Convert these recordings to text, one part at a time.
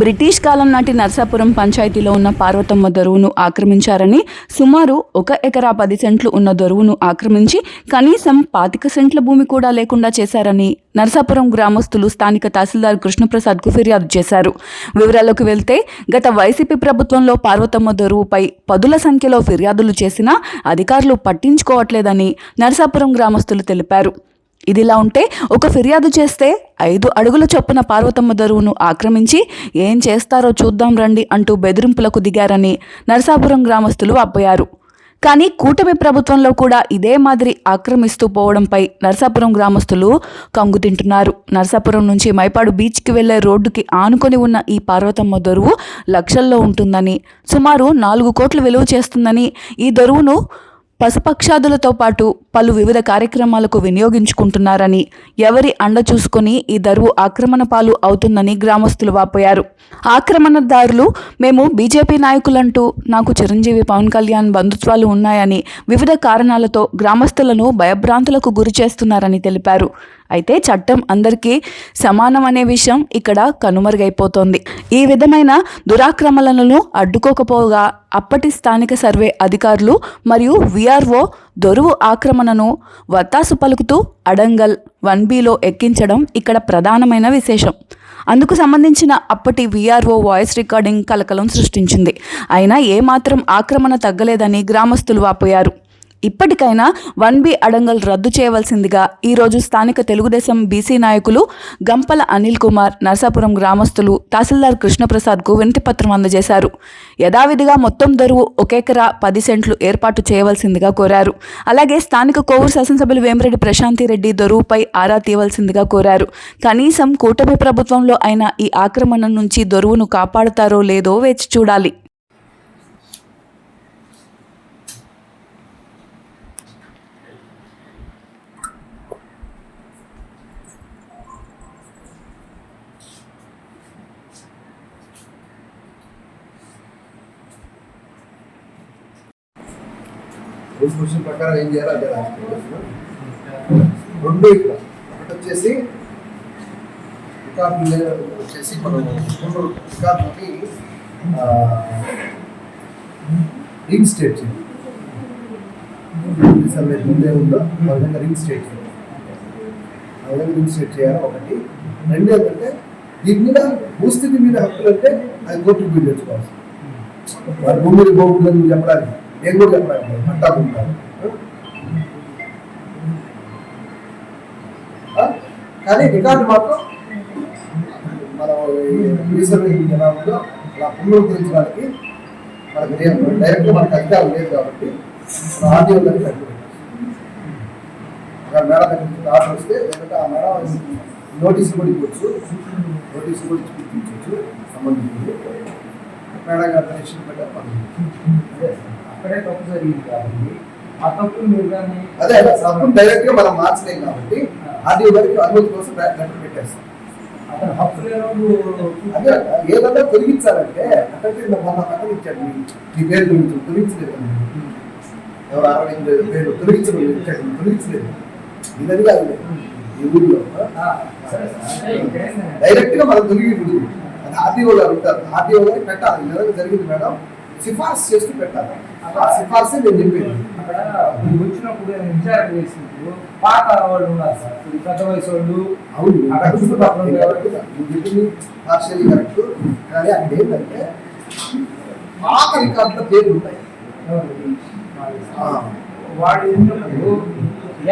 British కాలం నాటి నర్సాపురం పంచాయతీలో ఉన్న పార్వతమ్మ దొరువును ఆక్రమించారని సుమారు ఒక ఎకరా పది సెంట్లు ఉన్న దొరువును ఆక్రమించి కనీసం పాతిక సెంట్ల భూమి కూడా లేకుండా చేశారని నర్సాపురం గ్రామస్తులు స్థానిక తహసీల్దార్ కృష్ణప్రసాద్కు ఫిర్యాదు చేశారు. వివరాల్లోకి వెళ్తే గత వైసీపీ ప్రభుత్వంలో పార్వతమ్మ దొరువుపై పదుల సంఖ్యలో ఫిర్యాదులు చేసినా అధికారులు పట్టించుకోవట్లేదని నర్సాపురం గ్రామస్తులు తెలిపారు. ఇదిలా ఉంటే ఒక ఫిర్యాదు చేస్తే ఐదు అడుగుల చొప్పున పార్వతమ్మ దరువును ఆక్రమించి ఏం చేస్తారో చూద్దాం రండి అంటూ బెదిరింపులకు దిగారని నరసాపురం గ్రామస్తులు అబ్బయారు కానీ కూటమి ప్రభుత్వంలో కూడా ఇదే మాదిరి ఆక్రమిస్తూ పోవడంపై నరసాపురం గ్రామస్తులు కంగు తింటున్నారు. నరసాపురం నుంచి మైపాడు బీచ్కి వెళ్ళే రోడ్డుకి ఆనుకొని ఉన్న ఈ పార్వతమ్మ దొరువు లక్షల్లో ఉంటుందని సుమారు నాలుగు కోట్లు విలువ చేస్తుందని ఈ దొరువును పశుపక్షాదులతో పాటు పలు వివిధ కార్యక్రమాలకు వినియోగించుకుంటున్నారని ఎవరి అండ చూసుకొని ఈ దరువు ఆక్రమణ పాలు అవుతుందని గ్రామస్తులు వాపోయారు. ఆక్రమణదారులు మేము బీజేపీ నాయకులంటూ నాకు చిరంజీవి పవన్ కళ్యాణ్ బంధుత్వాలు ఉన్నాయని వివిధ కారణాలతో గ్రామస్తులను భయభ్రాంతులకు గురి చేస్తున్నారని తెలిపారు. అయితే చట్టం అందరికీ సమానం అనే విషయం ఇక్కడ కనుమరుగైపోతోంది. ఈ విధమైన దురాక్రమణలను అడ్డుకోకపోగా అప్పటి స్థానిక సర్వే అధికారులు మరియు విఆర్ఓ దొరువు ఆక్రమణను వత్తాసు పలుకుతూ అడంగల్ వన్ బిలో ఎక్కించడం ఇక్కడ ప్రధానమైన విశేషం. అందుకు సంబంధించిన అప్పటి విఆర్ఓ వాయిస్ రికార్డింగ్ కలకలం సృష్టించింది. అయినా ఏమాత్రం ఆక్రమణ తగ్గలేదని గ్రామస్తులు వాపోయారు. ఇప్పటికైనా వన్ బి అడంగల్ రద్దు చేయవలసిందిగా ఈరోజు స్థానిక తెలుగుదేశం బీసీ నాయకులు గంపల అనిల్ కుమార్ నరసాపురం గ్రామస్తులు తహసీల్దార్ కృష్ణప్రసాద్కు వినతిపత్రం అందజేశారు. యథావిధిగా మొత్తం దరువు ఒకేకరా పది సెంట్లు ఏర్పాటు చేయవలసిందిగా కోరారు. అలాగే స్థానిక కోవూరు శాసనసభ్యులు వేమిరెడ్డి ప్రశాంతి రెడ్డి దొరువుపై ఆరా తీయవలసిందిగా కోరారు. కనీసం కూటమి ప్రభుత్వంలో అయిన ఈ ఆక్రమణ నుంచి దొరువును కాపాడుతారో లేదో వేచి చూడాలి. క్వశ్చన్ ప్రకారం ఏం చేయాలో అదే రెండు ఇక్కడ. ఒకటి వచ్చేసి రికార్డు వచ్చేసి మనం రెండు రికార్డులకి రీఇన్స్టేట్ చేయాలి ముందే ఉందో? ఆ విధంగా రీఇన్స్టేట్ చేయాలి ఆ విధంగా రీఇన్స్టేట్ చేయాలి ఒకటి. రెండు ఏంటంటే దీని మీద భూస్థితి మీద హక్కులు అంటే అది కోర్టుకు బిల్ తెచ్చుకోవాలి. వారి భూమిని బాగుందని చెప్పడానికి? నేను కూడా చెప్పడానికి పట్టకుంటాను కానీ రికార్డు మాత్రం మనం రీసెంట్ ఎలా ఉందో అలా పునరుద్ధరించడానికి మనకి డైరెక్ట్ మనకు అధికారం లేదు కాబట్టి ఆడియో మేడం దగ్గర ఆర్డర్ వస్తే లేదంటే ఆ మేడం నోటీస్ కూడా ఇవ్వచ్చు. నోటీస్ కూడా ఇప్పించవచ్చు సంబంధించింది. మేడం గారు కనెక్షన్ పెట్టారు. అక్కడే తప్పు జరిగింది కాబట్టి ఆ మీరు కానీ అదే అదే డైరెక్ట్గా మనం మార్చలేం కాబట్టి ఆడియో గారికి అనుమతి కోసం లెటర్ పెట్టేస్తాం. అతను హక్కు లేనప్పుడు అదే ఏదన్నా తొలగించాలంటే అక్కడికి మొన్న పక్కన ఇచ్చాడు మీ పేరు తొలగించు తొలగించలేదు ఎవరు అరవై ఎనిమిది పేరు తొలగించడం ఇచ్చాడు తొలగించలేదు. ఇదని కాదు ఈ ఊళ్ళో డైరెక్ట్గా మనం తొలగికూడదు అది ఆర్టీఓ గారు ఉంటారు. ఆర్టీఓ గారికి పెట్టాలి. జరిగింది మేడం. సిఫార్సు చేస్తూ పెట్టాలి ఆ సిఫార్సే నేను చెప్పేది. అక్కడ వచ్చినప్పుడు ఇన్ఛార్జ్ చేసినప్పుడు పాత వాళ్ళు ఉన్నారు సార్. పెద్ద వయసు వాళ్ళు. అవును. అక్కడ చూస్తున్నప్పుడు? పార్షియలీ కరెక్ట్ కానీ అక్కడ ఏంటంటే పాత రికార్డులో పేర్లు ఉంటాయి. వాడు ఎందుకు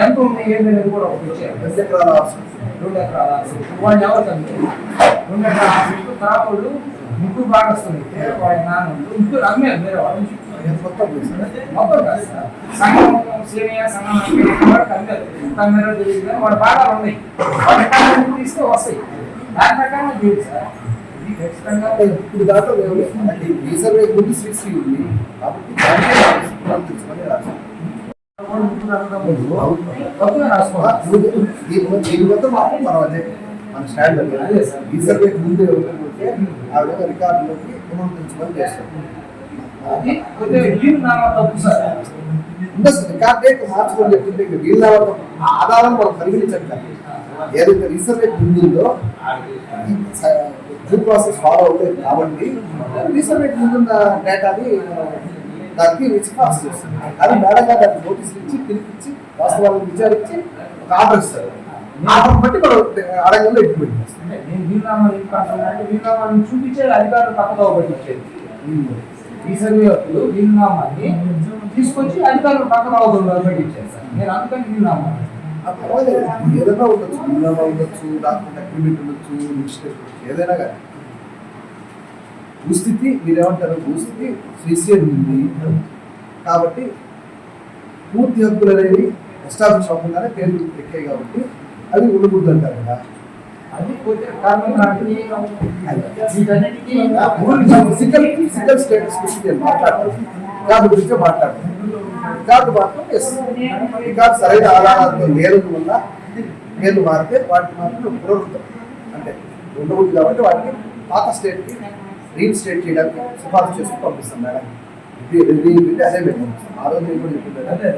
ఎంత ఉంది ఏంటనేది కూడా ఒకటి ఇచ్చారు రెండు ఎకరాల. రెండు ఎకరాల. వాడిని ఎవరు రెండు ఎకరాల తర్వాత వాళ్ళు ముగ్గురు భాగస్తులు అయితే వాడి నాన్న ముగ్గురు అమ్మారు వేరే నేను మొత్తం. మొత్తం కాదు సంఘం సీనియర్ సంఘం వాడు కమ్మారు కమ్మారో తెలియదు వాడు భాగాలు ఉన్నాయి వాడి తీస్తే వస్తాయి. దాని ప్రకారం చేయండి సార్. ఖచ్చితంగా ఇప్పుడు మేము అంటే ఈ సర్వే ముందు సిక్స్టీ ఉంది. కాబట్టి తెలుసుకొని రాసుకోవాలి. దీని మొత్తం మనం అదే మన స్టాండ్ అదే సార్. ఈ సర్వే ముందు ఎవరికైతే ఆ విధంగా రికార్డులోకి పునరుద్ధరించమని చేస్తాం రికార్డ్ మార్చుకొని చెప్తుంటే ఇంకా వీళ్ళ ఆధారం మనం పరిగణించట్లేదు. ఏదైతే ఈ స- డ్యూ ప్రాసెస్ ఫాలో అవుతాయి కాబట్టి రీసెంట్ ముందున్న డేటాని దానికి సిఫార్సు చేస్తుంది కానీ మేడం గారు దానికి నోటీస్ ఇచ్చి పిలిపించి వాస్తవాలను విచారించి ఒక ఆర్డర్ ఇస్తారు. ఆర్డర్ బట్టి మనం అడగంలో ఇంప్లిమెంట్ చేస్తాం అంటే నేను ఎందుకు అంటున్నా అంటే వీలునామాని చూపించేది అధికారులు పక్కదో పట్టించేది ఈ సర్వేయర్లు వీలునామాని తీసుకొచ్చి అధికారులు పక్కన అవుతుంది సార్. నేను అందుకని పర్వాలేదు ఏదైనా ఉండొచ్చు. బిల్లామా ఉండొచ్చు అగ్రిమెంట్ ఉండొచ్చు రిజిస్ట్రేషన్ ఉండొచ్చు ఏదైనా కానీ. భూస్థితి మీరేమంటారు? భూస్థితి శ్రీశైలం ఉంది. కాబట్టి పూర్తి హక్కులు అనేవి ఎస్టాబ్లిష్ అవ్వకుండానే పేర్లు ఎక్కాయి కాబట్టి అవి ఉండకూడదు అంటారు కదా. అది ఫిజికల్ ఫిజికల్ స్టేటస్ గురించి మాట్లాడతాను రికార్డు గురించి మాట్లాడతాను రికార్డు మాత్రం ఎస్ రికార్డు సరైన ఆధారాలతో లేనందు వల్ల పేర్లు మారితే వాటిని మాత్రం పునరుద్ధం అంటే ఉండకూడదు కాబట్టి వాటిని పాత స్టేట్కి రీఇన్స్టేట్ చేయడానికి సిఫార్సు చేస్తూ పంపిస్తాం మేడం. ఇది అదే మేము. ఆ రోజు నేను కూడా చెప్పింది అదే.